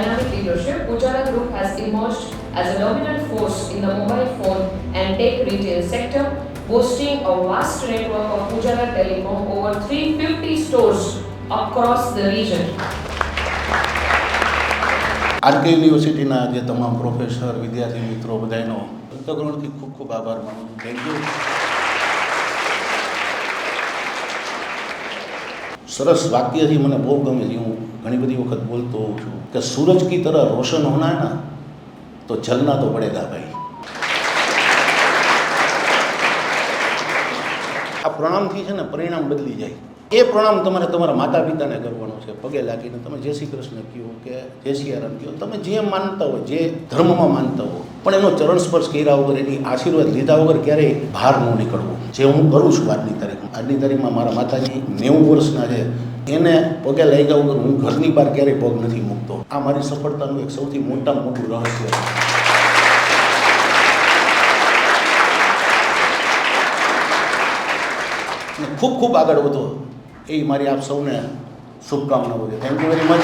dynamic leadership, Ujala Group has emerged as a dominant force in the mobile phone and tech retail sector, boasting a vast network of Ujala Telecom over 350 stores across the region. RK યુનિવર્સિટીના જે તમામ professor વિદ્યાર્થી મિત્રો બધાનો અંતઃકરણથી ખૂબ ખૂબ આભાર માનું થેન્ક યુ સરસ વાક્યથી મને બહુ ગમે છે. હું ઘણી બધી વખત બોલતો હોઉં છું કે સૂરજ કી તરહ રોશન હોના ના? તો જલના તો પડેગા ભાઈ. આ પ્રણામથી છે ને પરિણામ બદલી જાય. એ પ્રણામ તમારે તમારા માતા પિતાને કરવાનો છે. પગે લાગીને તમે જય શ્રી કૃષ્ણ કહો કે જય શ્રી રામ કહો. તમે જે માનતા હો જે ધર્મમાં માનતા હો પણ એનો ચરણ સ્પર્શ કર્યા વગર, એની આશીર્વાદ લીધા વગર ક્યારેય બહાર ન નીકળવું. જે હું કરું છું આજની તારીખમાં. આજની તારીખમાં મારા માતાજી નેવું વર્ષના છે. એને પગે લાગ્યા વગર હું ઘરની બહાર ક્યારેય પગ નથી મૂકતો. આ મારી સફળતાનું એક સૌથી મોટામાં મોટું રહસ્ય છે. ખૂબ ખૂબ આગળ વધો. એ મારી આપ સૌને શુભકામનાઓ છે. Thank you very much